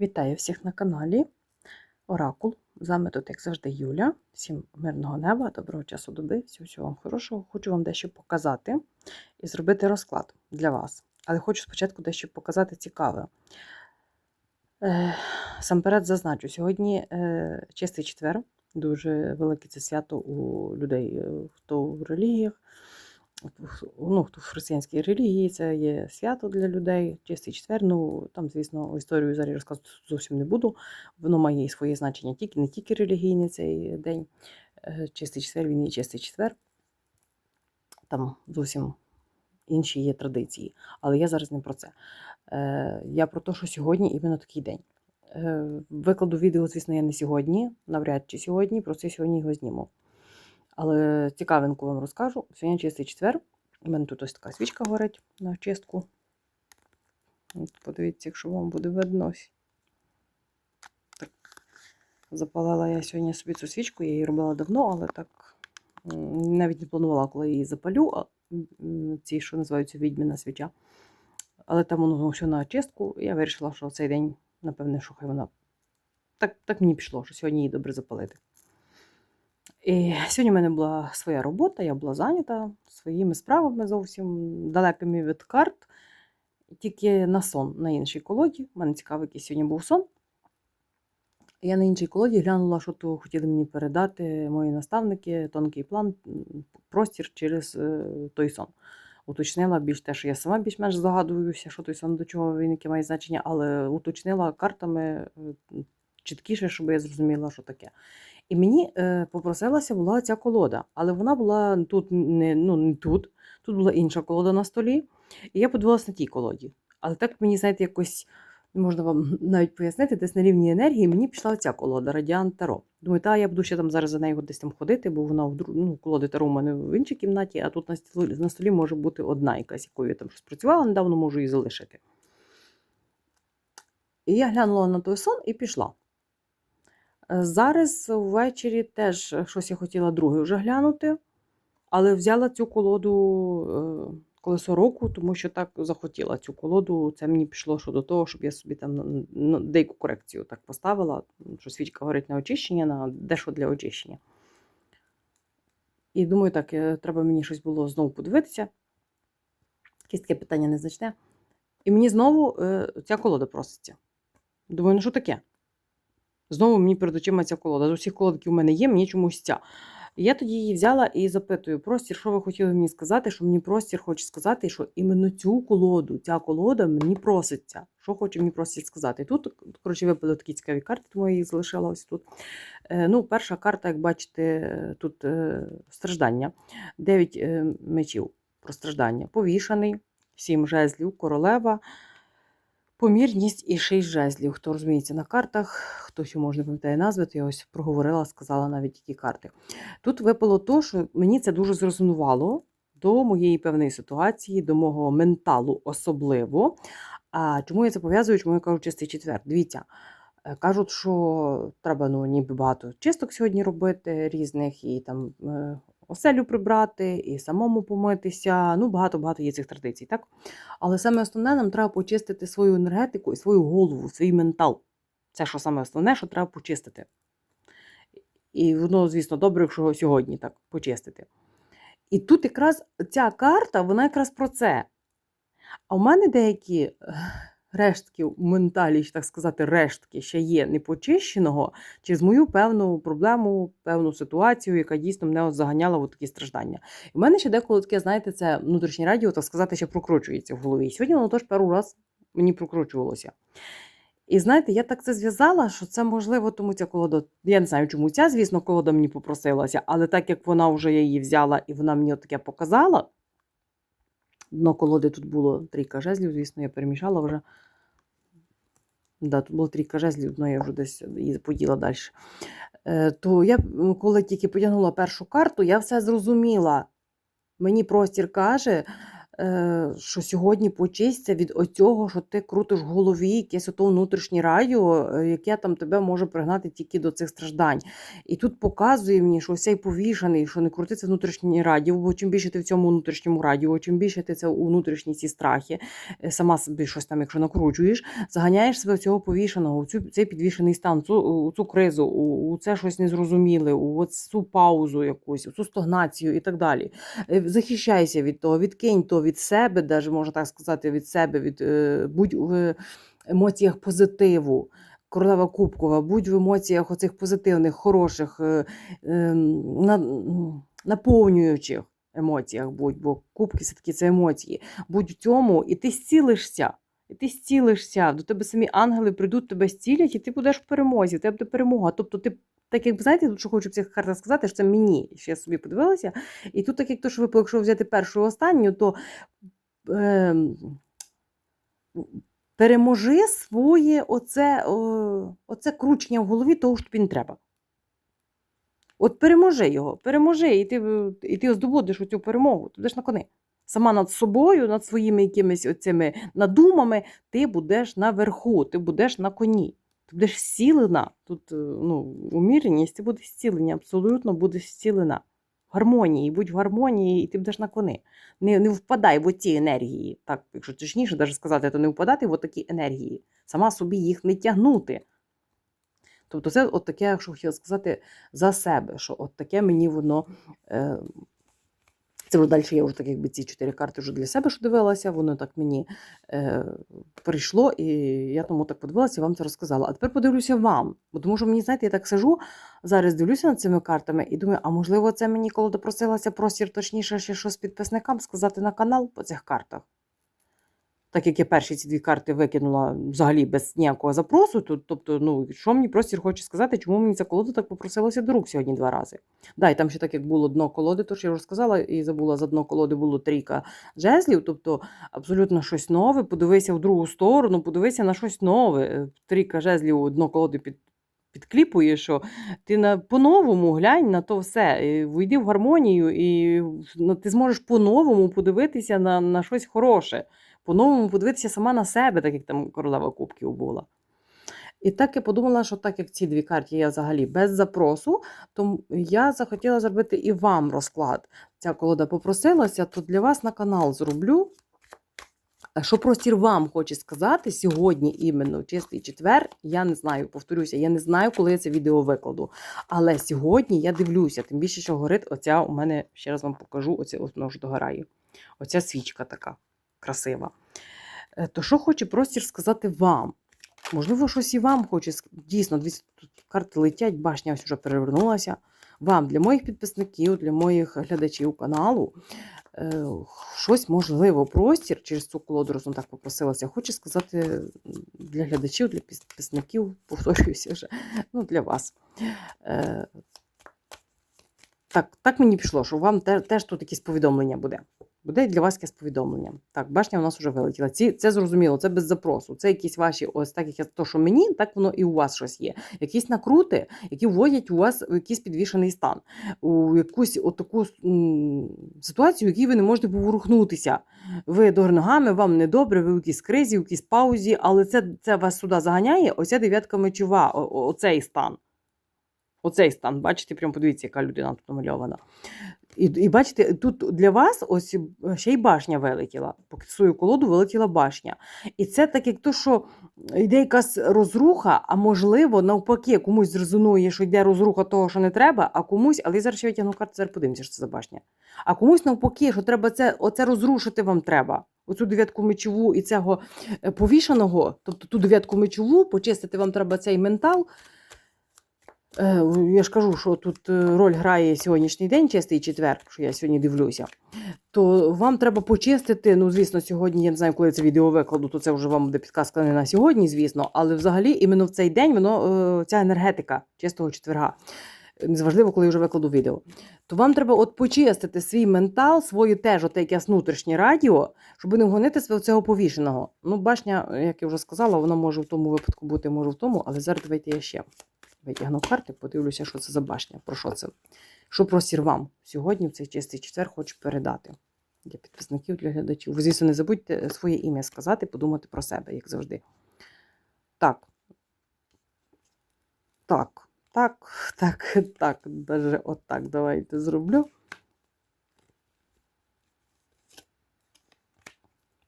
Вітаю всіх на каналі Оракул. З вами тут, як завжди, Юля. Всім мирного неба, доброго часу доби, всього вам хорошого. Хочу вам дещо показати і зробити розклад для вас. Але хочу спочатку дещо показати цікаве. Е, Сам перед зазначу, сьогодні е, чистий четвер, дуже велике це свято у людей, е, хто в релігіях, ну, в християнській релігії, це є свято для людей, чистий четвер. Ну, там, звісно, історію зараз розказувати зовсім не буду. Воно має і своє значення тільки не тільки релігійний цей день. Е, Чистий четвер, він є чистий четвер. Там зовсім інші є традиції. Але я зараз не про це. Е, Я про те, що сьогодні іменно такий день. Е, Викладу відео, звісно, я не сьогодні, навряд чи сьогодні, про це сьогодні його зніму. Але цікавинку вам розкажу. Сьогодні чистий четвер. У мене тут ось така свічка горить на очистку. От подивіться, якщо вам буде видно. Так. Запалила я сьогодні собі цю свічку, я її робила давно, але так навіть не планувала, коли її запалю. а, Ці, що називаються відьміна свіча. Але там воно все на очистку. і Я вирішила, що цей день, напевне, що хай вона. Так, так мені пішло, що сьогодні її добре запалити. І сьогодні в мене була своя робота, я була зайнята своїми справами зовсім далекими від карт, тільки на сон на іншій колоді. У мене цікавий, який сьогодні був сон. Я на іншій колоді глянула, що то хотіли мені передати мої наставники, тонкий план, простір через е, той сон. Уточнила більш те, що я сама більш-менш здогадуюся, що той сон до чого він яке має значення, але уточнила картами е, чіткіше, щоб я зрозуміла, що таке. І мені е, попросилася була ця колода, але вона була тут не, ну, не тут, тут була інша колода на столі. І я подивилася на тій колоді. Але так мені, знаєте, якось можна вам навіть пояснити, десь на рівні енергії мені пішла ця колода Радіант Таро. Думаю, та я буду ще там зараз за нею десь там ходити, бо вона в ну, колоди Таро у мене в іншій кімнаті, а тут на столі, на столі може бути одна якась, якою я там щось працювала, недавно можу її залишити. І я глянула на той сон і пішла. Зараз ввечері теж е, щось я хотіла друге вже глянути, але взяла цю колоду е, колесо року, тому що так захотіла цю колоду. Це мені пішло що до того, щоб я собі там деяку корекцію так поставила, що свічка горить на очищення, на дещо для очищення. І думаю, так, е, треба мені щось було знову подивитися. Якесь таке питання незначне. І мені знову ця колода проситься. Думаю, ну що таке? Знову мені перед очима ця колода. З усіх колод, які у мене є, мені чомусь ця. Я тоді її взяла і запитую: простір, що ви хотіли мені сказати, що мені простір хоче сказати, що іменно цю колоду, ця колода мені проситься. Що хоче мені просить сказати. Тут, коротше, випали такі цікаві карти, тому я їх залишила ось тут. Е, ну, перша карта, як бачите, тут е, страждання. Дев'ять е, мечів про страждання. Повішаний, сім жезлів, королева. Помірність і шість жезлів. Хто розуміється на картах, хто ще може пам'ятає назви, то я ось проговорила, сказала навіть які карти. Тут випало то, що мені це дуже зрезонувало до моєї певної ситуації, до мого менталу особливо. А чому я це пов'язую? Чому я кажу чистий четвер? Дивіться. е, Кажуть, що треба ну, ніби багато чисток сьогодні робити, різних, і там е, оселю прибрати, і самому помитися. Ну, багато-багато є цих традицій, так? Але саме основне, нам треба почистити свою енергетику і свою голову, свій ментал. Це що саме основне, що треба почистити. І воно, звісно, добре, якщо сьогодні так почистити. І тут якраз ця карта, вона якраз про це. А у мене деякі рештки менталі, так сказати, рештки ще є непочищеного через мою певну проблему, певну ситуацію, яка дійсно мене от заганяла в такі страждання. І в мене ще деколи таке, знаєте, це внутрішнє радіо, так сказати, ще прокручується в голові. І сьогодні воно теж пару раз мені прокручувалося. І знаєте, я так це зв'язала, що це можливо, тому ця колода. Я не знаю, чому ця, звісно, колода мені попросилася, але так як вона вже її взяла і вона мені таке показала. Дно колоди тут було трійка жезлів, звісно, я перемішала вже. Да, тут було трійка жезлів, але я вже десь її поділа далі. Е, то я, коли тільки потягнула першу карту, я все зрозуміла. Мені простір каже, що сьогодні почисться від оцього, що ти крутиш в голові, якесь ото внутрішнє радіо, е, яке там тебе може пригнати тільки до цих страждань. І тут показує мені, що цей повішаний, що не крутиться внутрішнє радіо, бо чим більше ти в цьому внутрішньому радіо, чим більше ти це у внутрішні ці страхи, е, сама собі щось там, якщо накручуєш, заганяєш себе в цього повішаного, у цю цей підвішений стан, цю, у цю кризу, у, у це щось незрозуміле, у цю паузу якусь, у цю стогнацію і так далі. Е, Захищайся від того, відкинь то від себе, даже можна так сказати, від себе, від е, будь в емоціях позитиву. Королева Кубкова, будь в емоціях оцих позитивних, хороших, е, е, наповнюючих емоціях будь, бо кубки все-таки це емоції. Будь в цьому, і ти зцілишся. І ти зцілишся, до тебе самі ангели прийдуть, тебе зцілять, і ти будеш в перемозі, тебе буде перемога. Тобто, ти, так як знаєте, що хочу в цих картах сказати, що це мені, що я собі подивилася. І тут, так як то, що ви, якщо взяти першу і останню, то е, переможи своє оце, о, оце кручення в голові того, що тобі не треба. От переможи його, переможи, і ти, і ти здобудеш оцю перемогу, ти будеш на кони. Сама над собою, над своїми якимись оцими надумами, ти будеш наверху, ти будеш на коні. Ти будеш зцілена. Тут е, ну, уміреність, ти будеш зцілення, абсолютно будеш зцілена. В гармонії, будь в гармонії, і ти будеш на кони. Не, не впадай в оці енергії. Так, якщо точніше навіть сказати, то не впадати в такі енергії. Сама собі їх не тягнути. Тобто, це от таке, якщо хотіла сказати, за себе, що от таке мені воно. Е, це далі я вже так, якби ці чотири карти вже для себе що дивилася, воно так мені е, прийшло, і я тому так подивилася і вам це розказала. А тепер подивлюся вам. Бо тому що мені, знаєте, я так сижу, зараз дивлюся над цими картами і думаю, а можливо, це мені, коли допросилася простір, точніше, ще щось підписникам сказати на канал по цих картах. Так як я перші ці дві карти викинула взагалі без ніякого запросу, то, тобто, ну, що мені простір хоче сказати, чому мені ця колода так попросилася до рук сьогодні два рази. Да, і там ще так як було дно колоди, то ж я вже сказала і забула, за дно колоди було трійка жезлів, тобто абсолютно щось нове. Подивися в другу сторону, подивися на щось нове. Трійка жезлів дно колоди під. Підкліпує, що ти на по-новому глянь на то все, і вийди в гармонію, і ну, ти зможеш по-новому подивитися на, на щось хороше по-новому подивитися сама на себе, так як там королева кубків була. І так я подумала, що так як ці дві карти я взагалі без запросу, то я захотіла зробити і вам розклад. Ця колода попросилася, то для вас на канал зроблю. Що простір вам хоче сказати сьогодні, іменно чистий четвер, я не знаю, повторюся, я не знаю, коли я це відео викладу. Але сьогодні я дивлюся, тим більше, що горить оця у мене, ще раз вам покажу, оце воно ж догорає. Оця свічка така красива. Е, То що хоче простір сказати вам? Можливо, щось і вам хоче. Дійсно, тут карти летять, башня ось вже перевернулася. Вам, для моїх підписників, для моїх глядачів каналу, е, щось можливо, простір через цю колоду розум так попросилася. Хочу сказати для глядачів, для підписників, повторююся вже, ну, для вас. Е, Так, так мені пішло, що вам теж тут якесь повідомлення буде. Буде для вас якесь повідомлення. Так, башня у нас вже вилетіла. Ці, це зрозуміло, це без запросу. Це якісь ваші, ось так як я то, що мені, так воно і у вас щось є. Якісь накрути, які вводять у вас в якийсь підвішений стан, у якусь отаку ситуацію, в якій ви не можете поворухнутися. Ви до ногами, вам недобре, ви в якійсь кризі, в якійсь паузі, але це, це вас сюди заганяє. Оця дев'ятка мечова, оцей стан. Оцей стан, бачите, прям подивіться, яка людина тут намальована. І, і бачите, тут для вас ось ще й башня вилетіла. По свою колоду вилетіла башня. І це так, як то, що йде якась розруха, а можливо, навпаки, комусь зрезонує, що йде розруха того, що не треба, а комусь, але я зараз ще витягну карту, зараз подивимося, що це за башня. А комусь навпаки, що треба це, оце розрушити вам треба. Оцю дев'ятку мечову і цього е, повішаного, тобто ту дев'ятку мечову, почистити вам треба цей ментал. Е, Я ж кажу, що тут е, роль грає сьогоднішній день, чистий четвер, що я сьогодні дивлюся. То вам треба почистити. Ну, звісно, сьогодні я не знаю, коли це відео викладу, то це вже вам буде підказка не на сьогодні, звісно. Але взагалі, іменно в цей день воно е, ця енергетика чистого четверга. Незважливо, коли я вже викладу відео. То вам треба от почистити свій ментал, свою теж от якесь внутрішнє радіо, щоб не вгонити в цього повішеного. Ну, башня, як я вже сказала, вона може в тому випадку бути, може в тому, але зараз давайте я ще витягну карти, подивлюся, що це за башня. Про що це? Що простір вам сьогодні, в цей чистий четвер, хочу передати. Для підписників, для глядачів. Ви, звісно, не забудьте своє ім'я сказати, подумати про себе, як завжди. Так. Так, так, так, так, даже отак давайте зроблю.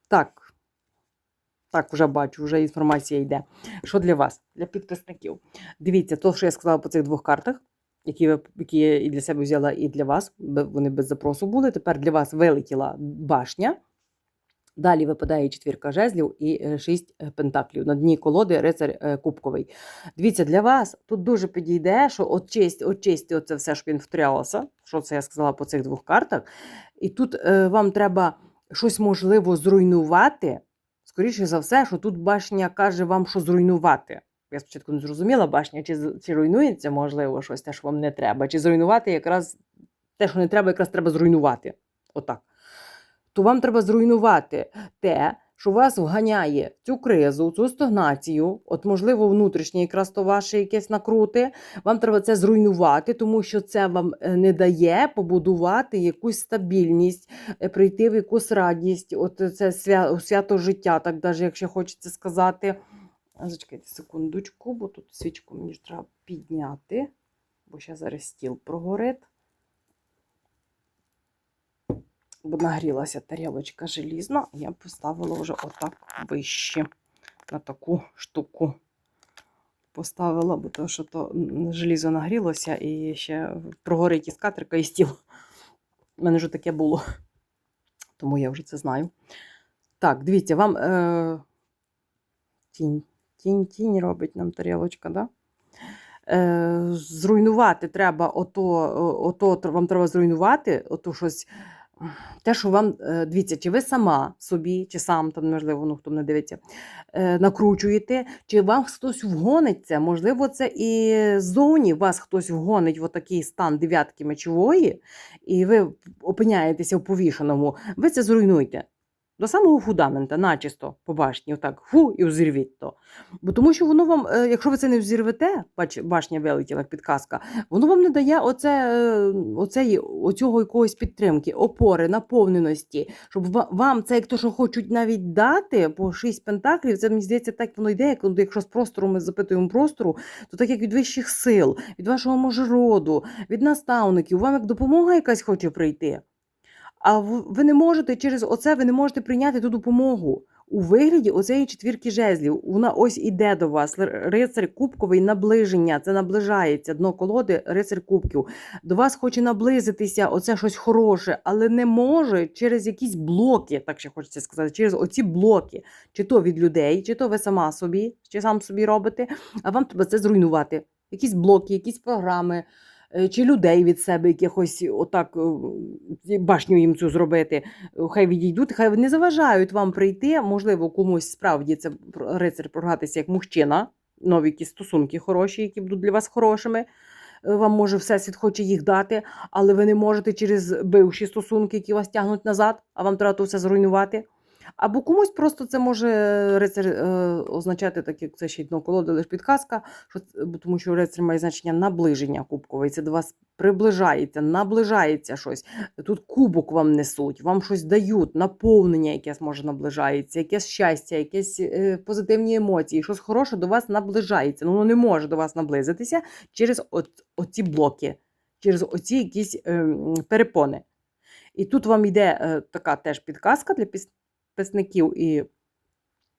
Так. Так, вже бачу, вже інформація йде. Що для вас, для підписників? Дивіться, то, що я сказала по цих двох картах, які, які я і для себе взяла, і для вас, вони без запросу були. Тепер для вас вилетіла башня. Далі випадає четвірка жезлів і е, шість е, пентаклів. На дні колоди рицар е, кубковий. Дивіться, для вас тут дуже підійде, що очисть, очисти оце все, щоб він втрялося. Що це я сказала по цих двох картах. І тут вам треба щось можливо зруйнувати. Скоріше за все, що тут башня каже вам, що зруйнувати. Я спочатку не зрозуміла башня, чи, чи руйнується, можливо, щось те, що вам не треба, чи зруйнувати якраз те, що не треба, якраз треба зруйнувати. Отак. То вам треба зруйнувати те, що вас вганяє цю кризу, цю стагнацію, от, можливо, внутрішнє якраз то ваше якесь накрути. Вам треба це зруйнувати, тому що це вам е, не дає побудувати якусь стабільність, е, прийти в якусь радість. От це свя- свято життя, так навіть якщо хочеться сказати. Зачекайте секундочку, бо тут свічку мені треба підняти, бо ще зараз стіл прогорить. Бо нагрілася тарілочка желізна, я поставила вже отак вище на таку штуку. Поставила, бо то, що то желізо нагрілося і ще прогорить і скатерка, і стіл. У мене вже таке було. Тому я вже це знаю. Так, дивіться, вам е, тінь, тінь, тінь робить нам тарілочка, да? Е, зруйнувати треба ото, ото вам треба зруйнувати, ото щось. Те, що вам е, дивіться, чи ви сама собі, чи сам там, можливо, ну хто не дивиться, е, накручуєте, чи вам хтось вгониться, можливо, це і ззовні вас хтось вгонить в такий стан дев'ятки мечової, і ви опиняєтеся в повішеному, ви це зруйнуйте. До самого фундамента, начисто, по башні, отак, фу, і взірвіть то. Бо тому що воно вам, е, якщо ви це не взірвете, бач, башня вилетіла як підказка, воно вам не дає оце, е, оцеї, оцього якогось підтримки, опори, наповненості, щоб вам це, як то, що хочуть навіть дати по шість пентаклів, це мені здається, так воно йде, як, ну, якщо з простору ми запитуємо простору, то так як від вищих сил, від вашого може роду, від наставників, вам як допомога якась хоче прийти. А ви не можете через оце ви не можете прийняти ту допомогу. У вигляді оцеї четвірки жезлів. Вона ось іде до вас. Рицар кубковий наближення. Це наближається дно колоди, рицар кубків. До вас хоче наблизитися, оце щось хороше, але не може через якісь блоки, так ще хочеться сказати, через оці блоки, чи то від людей, чи то ви сама собі, чи сам собі робите, а вам треба це зруйнувати. Якісь блоки, якісь програми, чи людей від себе якихось отак е, башню їм цю зробити. Е, Хай відійдуть, хай не заважають вам прийти. Можливо, комусь справді це рицар програтися як мужчина, нові якісь стосунки хороші, які будуть для вас хорошими. Е, Вам може всесвіт хоче їх дати, але ви не можете через бивші стосунки, які вас тягнуть назад, а вам треба то все зруйнувати. Або комусь просто це може рицар е, означати, так як це ще й дно колоди, лише підказка, що, тому що рицар має значення наближення кубкове, і це до вас приближається, наближається щось. Тут кубок вам несуть, вам щось дають, наповнення якесь може наближається, якесь щастя, якісь е, позитивні емоції, щось хороше до вас наближається. Ну, воно не може до вас наблизитися через от, оці блоки, через оці якісь е, перепони. І тут вам йде е, така теж підказка для підписників і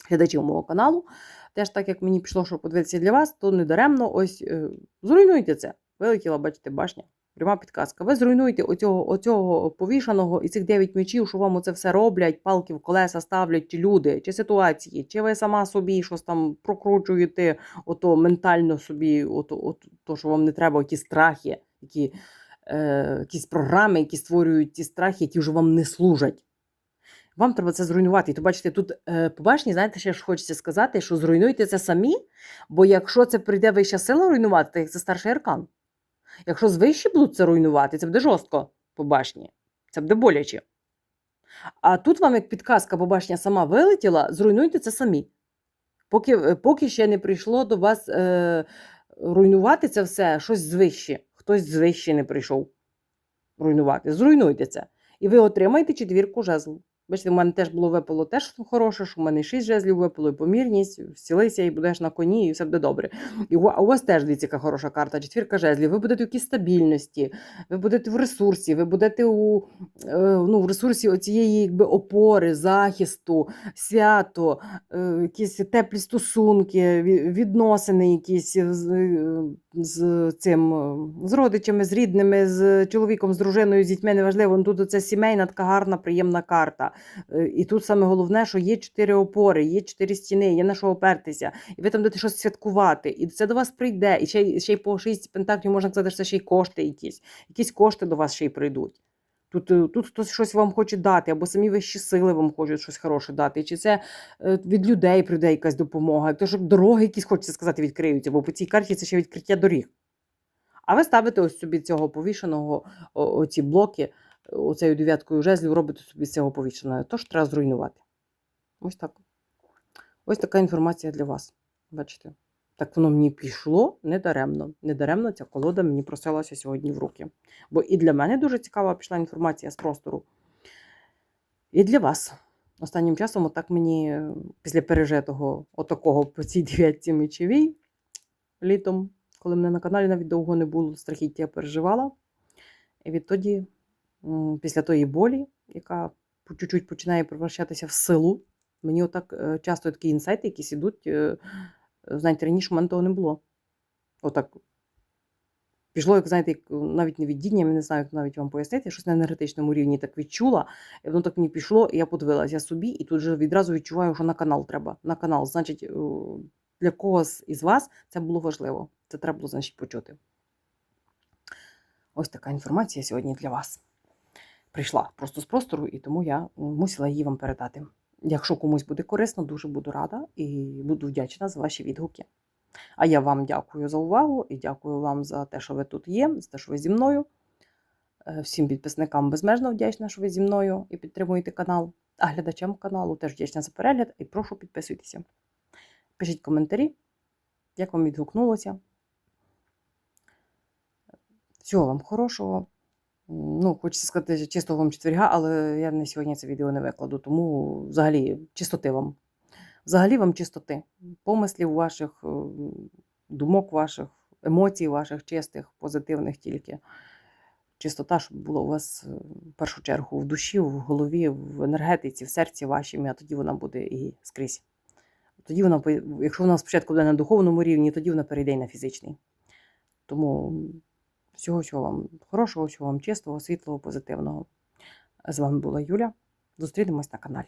глядачів мого каналу. Теж так як мені пішло, що подивитися для вас, то недаремно ось е, зруйнуйте це. Вилетіла, бачите, башня. Пряма підказка. Ви зруйнуєте оцього, оцього повішаного і цих дев'ять мечів, що вам оце все роблять, палки в колеса ставлять, чи люди, чи ситуації, чи ви сама собі щось там прокручуєте, ото ментально собі, ото, ото, то, що вам не треба, ті страхи, які, е, якісь програми, які створюють ті страхи, які вже вам не служать. Вам треба це зруйнувати. І то бачите, тут е, по знаєте, ще ж хочеться сказати, що зруйнуйте це самі, бо якщо це прийде вища сила руйнувати, то як це старший аркан. Якщо з вищі будуть це руйнувати, це буде жорстко по башні. Це буде боляче. А тут вам, як підказка, бо сама вилетіла, зруйнуйте це самі. Поки, е, поки ще не прийшло до вас е, руйнувати це все, щось звище. Хтось звище не прийшов руйнувати. Зруйнуйте це. І ви отримаєте четвірку жезлів. Бачите, в мене теж було випало теж хороше, що в мене шість жезлів випало, і помірність, зцілися, і будеш на коні, і все буде добре. І у вас теж дивіться, яка хороша карта, четвірка жезлів. Ви будете в якійсь стабільності, ви будете в ресурсі, ви будете у, е, ну, в ресурсі оцієї якби, опори, захисту, свято, е, якісь теплі стосунки, відносини якісь з, е, з цим, з родичами, з рідними, з чоловіком, з дружиною, з дітьми, неважливо. Ну, Тут це сімейна, така гарна, приємна карта. Е, І тут саме головне, що є чотири опори, є чотири стіни, є на що опертися, і ви там будете щось святкувати, і це до вас прийде. І ще, ще й по шість пентаклів можна сказати, що це ще й кошти якісь. Якісь кошти до вас ще й прийдуть. Тут, е, тут хтось щось вам хоче дати, або самі вищі сили вам хочуть щось хороше дати. Чи це е, від людей прийде якась допомога, то що дороги якісь хочеться сказати, відкриються, бо по цій карті це ще відкриття доріг. А ви ставите ось собі цього повішеного, оці блоки, оцею дев'яткою жезлів, робите собі з цього повішеного. Тож треба зруйнувати. Ось так. Ось така інформація для вас. Бачите? Так воно мені пішло недаремно. Недаремно ця колода мені просилася сьогодні в руки. Бо і для мене дуже цікава пішла інформація з простору. І для вас. Останнім часом, отак мені після пережитого отакого по цій дев'ятці мечовій літом, коли мене на каналі навіть довго не було, страхіття переживала. І відтоді, після тої болі, яка чуть-чуть починає превращатися в силу, мені отак е, часто такі інсайти, якісь ідуть. е, Знаєте, раніше в мене того не було. Отак. Пішло, як знаєте, як навіть не віддіння, я не знаю, як навіть вам пояснити, щось на енергетичному рівні так відчула, і воно так мені пішло, і я подивилася собі, і тут же відразу відчуваю, що на канал треба. На канал. Значить, е, для когось із вас це було важливо. Це треба було, значить, почути. Ось така інформація сьогодні для вас. Прийшла просто з простору, і тому я мусила її вам передати. Якщо комусь буде корисно, дуже буду рада і буду вдячна за ваші відгуки. А я вам дякую за увагу і дякую вам за те, що ви тут є, за те, що ви зі мною. Е, Всім підписникам безмежно вдячна, що ви зі мною і підтримуєте канал. А глядачам каналу теж вдячна за перегляд і прошу підписуйтеся. Пишіть коментарі, як вам відгукнулося. Всього вам хорошого. Ну, хочеться сказати, чистого вам четверга, але я на сьогодні це відео не викладу, тому взагалі чистоти вам. Взагалі вам чистоти, помислів ваших, е, думок ваших, емоцій ваших, чистих, позитивних тільки. Чистота, щоб було у вас е, в першу чергу в душі, в голові, в енергетиці, в серці вашому, а тоді вона буде і скрізь. Тоді вона, якщо вона спочатку буде на духовному рівні, тоді вона перейде і на фізичний. Тому всього, чого вам хорошого, всього вам чистого, світлого, позитивного. З вами була Юля. Зустрінемось на каналі.